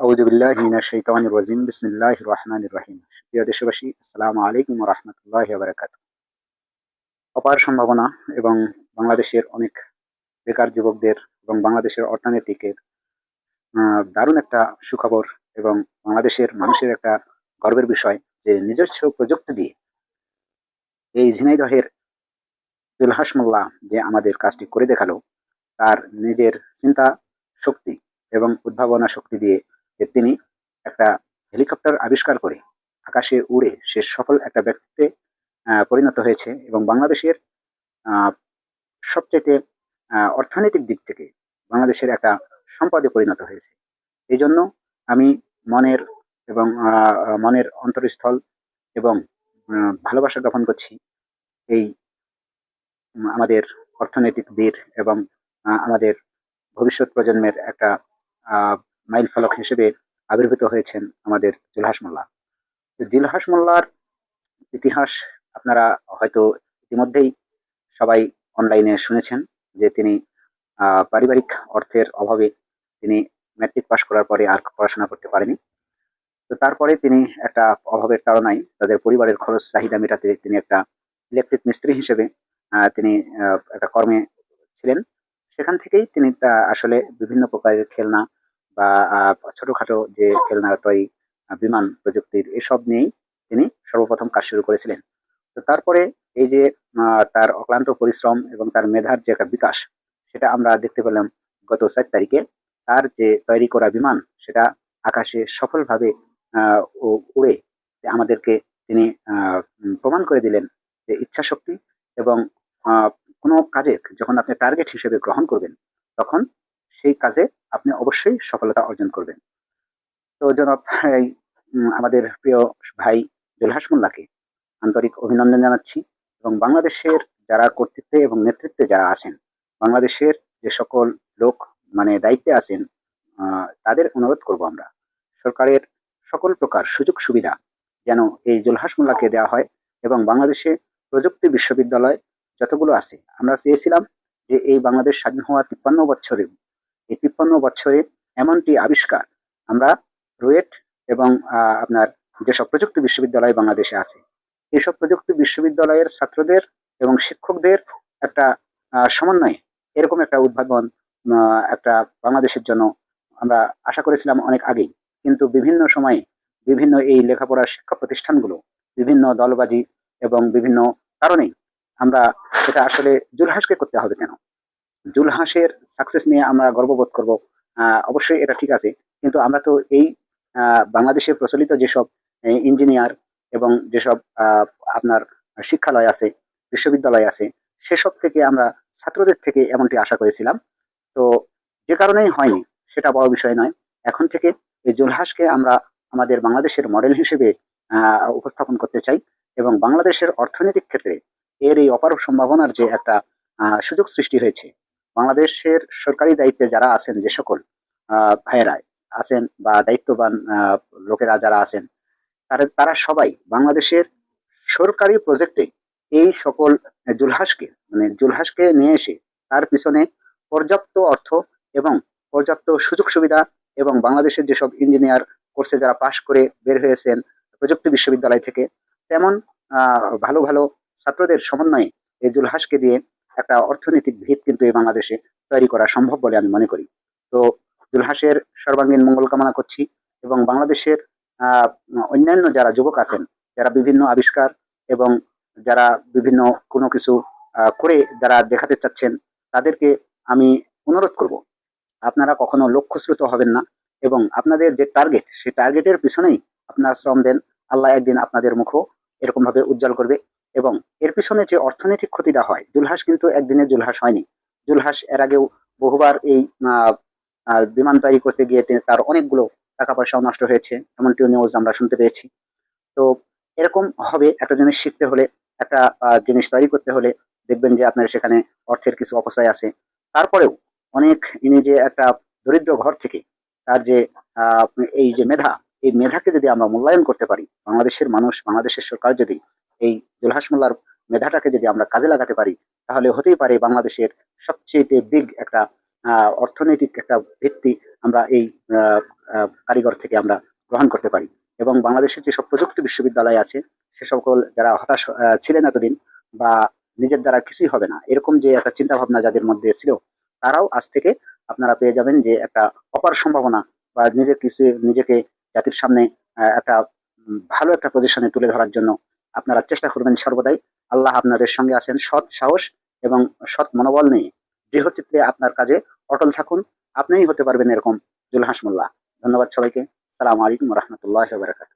আউজুবিল্লাহ মিনাশ শাইতানির রাজিম। বিসমিল্লাহির রহমানির রহিম। প্রিয় দেশবাসী, আসসালামু আলাইকুম রাহমাতুল্লাহি ওয়া বারাকাতুহু। অপার সম্ভাবনা এবং বাংলাদেশের অনেক বেকার যুবকদের এবং বাংলাদেশের অর্থনীতিকের দারুণ একটা সুখবর এবং বাংলাদেশের মানুষের একটা গর্বের বিষয় যে নিজস্ব প্রযুক্তি দিয়ে এই ঝিনাইদহের জুলহাস মোল্লা যে আমাদের কাজটি করে দেখাল, তার নিজের চিন্তা শক্তি এবং উদ্ভাবনা শক্তি দিয়ে যে তিনি একটা হেলিকপ্টার আবিষ্কার করে আকাশে উড়ে সে সফল একটা ব্যক্তিত্বে আহ, পরিণত হয়েছে এবং বাংলাদেশের সবচেয়ে অর্থনৈতিক দিক থেকে বাংলাদেশের একটা সম্পদে পরিণত হয়েছে। এই জন্য আমি মনের এবং মনের অন্তরস্থল এবং ভালোবাসা জ্ঞাপন করছি। এই আমাদের অর্থনৈতিক বীর এবং আমাদের ভবিষ্যৎ প্রজন্মের একটা মাইল ফলক হিসেবে আবির্ভূত হয়েছেন আমাদের জুলহাস মোল্লা। তো জুলহাস মোল্লার ইতিহাস আপনারা হয়তো ইতিমধ্যেই সবাই অনলাইনে শুনেছেন যে তিনি পারিবারিক অর্থের অভাবে তিনি ম্যাট্রিক পাশ করার পরে আর পড়াশোনা করতে পারেনি। তো তারপরে তিনি একটা অভাবের তাড়নায় তাদের পরিবারের খরচ চাহিদা মেটাতে তিনি একটা ইলেকট্রিক মিস্ত্রি হিসেবে তিনি একটা কর্মে ছিলেন। সেখান থেকেই তিনি আসলে বিভিন্ন প্রকারের খেলনা বা ছোটখাটো যে খেলনা তৈরি বিমান প্রযুক্তির এসব নিয়েই তিনি সর্বপ্রথম কাজ শুরু করেছিলেন। তো তারপরে এই যে তার অক্লান্ত পরিশ্রম এবং তার মেধার যে একটা বিকাশ, সেটা আমরা দেখতে পেলাম গত চার তারিখে। তার যে তৈরি করা বিমান, সেটা আকাশে সফলভাবে উড়ে আমাদেরকে তিনি প্রমাণ করে দিলেন যে ইচ্ছা শক্তি এবং কোনো কাজে যখন আপনি টার্গেট হিসেবে গ্রহণ করবেন, তখন সেই কাজে আপনি অবশ্যই সফলতা অর্জন করবেন। তো জনাব আমাদের প্রিয় ভাই জুলহাস মোল্লাকে আন্তরিক অভিনন্দন জানাচ্ছি এবং বাংলাদেশের যারা কর্তৃত্বে এবং নেতৃত্বে যারা আছেন, বাংলাদেশের যে সকল লোক মানে দায়িত্বে আছেন তাদের অনুরোধ করব আমরা। সরকারের সকল প্রকার সুযোগ সুবিধা যেন এই জুলহাস মোল্লাকে দেওয়া হয় এবং বাংলাদেশে প্রযুক্তি বিশ্ববিদ্যালয় যতগুলো আছে, আমরা চেয়েছিলাম যে এই বাংলাদেশ স্বাধীন হওয়া তিপ্পান্ন বছরে এই তিপ্পান্ন বছরে এমনটি আবিষ্কার। আমরা রুয়েট এবং আপনার যেসব প্রযুক্তি বিশ্ববিদ্যালয় বাংলাদেশে আছে এইসব প্রযুক্তি বিশ্ববিদ্যালয়ের ছাত্রদের এবং শিক্ষকদের একটা সমন্বয়ে এরকম একটা উদ্ভাবন একটা বাংলাদেশের জন্য আমরা আশা করেছিলাম অনেক আগেই। কিন্তু বিভিন্ন সময়ে বিভিন্ন এই লেখাপড়ার শিক্ষা প্রতিষ্ঠানগুলো বিভিন্ন দলবাজি এবং বিভিন্ন কারণেই আমরা এটা আসলে জুলহাসকে করতে হবে কেন? জুলহাসের সাকসেস নিয়ে আমরা গর্ববোধ করব। অবশ্যই এটা ঠিক আছে। কিন্তু আমরা তো এই বাংলাদেশে প্রচলিত যেসব ইঞ্জিনিয়ার এবং যেসব আপনার শিক্ষালয় আছে, বিশ্ববিদ্যালয় আছে, সেসব থেকে আমরা ছাত্রদের থেকে এমনটি আশা করেছিলাম। তো যে কারণেই হয়নি, সেটা বড় বিষয় নয়। এখন থেকে এই জুলহাসকে আমরা আমাদের বাংলাদেশের মডেল হিসেবে উপস্থাপন করতে চাই এবং বাংলাদেশের অর্থনৈতিক ক্ষেত্রে এর এই অপার সম্ভাবনার যে একটা সুযোগ সৃষ্টি হয়েছে বাংলাদেশের সরকারি দায়িত্বে যারা আছেন যে সকল আহ, ভাইয়েরা আছেন বা দায়িত্ববান লোকেরা যারা আছেন তারা তারা সবাই বাংলাদেশের সরকারি প্রজেক্টে এই সকল জুলহাসকে মানে জুলহাসকে নিয়ে এসে তার পিছনে পর্যাপ্ত অর্থ এবং পর্যাপ্ত সুযোগ সুবিধা এবং বাংলাদেশের যেসব ইঞ্জিনিয়ার কোর্সে যারা পাশ করে বের হয়েছেন প্রযুক্তি বিশ্ববিদ্যালয় থেকে তেমন ভালো ভালো ছাত্রদের সমন্বয়ে এই জুলহাসকে দিয়ে একটা অর্থনৈতিক ভিত কিন্তু এই বাংলাদেশে তৈরি করা সম্ভব বলে আমি মনে করি। তো জুলহাসের সর্বাঙ্গীন মঙ্গল কামনা করছি এবং বাংলাদেশের অন্যান্য যারা যুবক আছেন, যারা বিভিন্ন আবিষ্কার এবং যারা বিভিন্ন কোনো কিছু করে যারা দেখাতে চাচ্ছেন, তাদেরকে আমি অনুরোধ করব, আপনারা কখনো লক্ষ্যশ্রুত হবেন না এবং আপনাদের যে টার্গেট, সেই টার্গেটের পিছনেই আপনারা শ্রম দেন, আল্লাহ একদিন আপনাদের মুখও এরকম ভাবে উজ্জ্বল করবে। এবং এর পিছনে যে অর্থনৈতিক ক্ষতিটা হয়, জুলহাস কিন্তু একদিনে জুলহাস হয়নি। জুলহাস এর আগেও বহুবার এই বিমান তৈরি করতে গিয়ে তার অনেকগুলো টাকা পয়সাও নষ্ট হয়েছে, এমনটিও নিউজ আমরা শুনতে পেয়েছি। তো এরকম হবে একটা জিনিস শিখতে হলে, একটা জিনিস তৈরি করতে হলে দেখবেন যে আপনার সেখানে অর্থের কিছু অপচয় আছে। তারপরেও অনেক ইনি যে একটা দরিদ্র ঘর থেকে তার যে এই যে মেধা, এই মেধাকে যদি আমরা মূল্যায়ন করতে পারি, বাংলাদেশের মানুষ, বাংলাদেশের সরকার যদি এই জুলহাস মোল্লার মেধাটাকে যদি আমরা কাজে লাগাতে পারি, তাহলে হতেই পারে বাংলাদেশের সবচেয়ে বিগ একটা অর্থনৈতিক একটা ভিত্তি আমরা এই কারিগর থেকে আমরা গ্রহণ করতে পারি। এবং বাংলাদেশের যেসব প্রযুক্তি বিশ্ববিদ্যালয় আছে, সে সকল যারা হতাশ ছিলেন এতদিন বা নিজের দ্বারা কিছুই হবে না, এরকম যে একটা চিন্তা ভাবনা যাদের মধ্যে ছিল, তারাও আজ থেকে আপনারা পেয়ে যাবেন যে একটা অপার সম্ভাবনা বা নিজের কিছু, নিজেকে জাতির সামনে একটা ভালো একটা পজিশনে তুলে ধরার জন্য আপনারা চেষ্টা করবেন সর্বদাই। আল্লাহ আপনাদের সঙ্গে আছেন, সৎ সাহস এবং সৎ মনোবল নিয়ে। দৃঢ়চিত্রে আপনার কাজে অটল থাকুন। আপনিই হতে পারবেন এরকম জুলহাস মোল্লা। ধন্যবাদ সবাইকে। সালাম আলাইকুম রহমতুল্লাহ বারকাত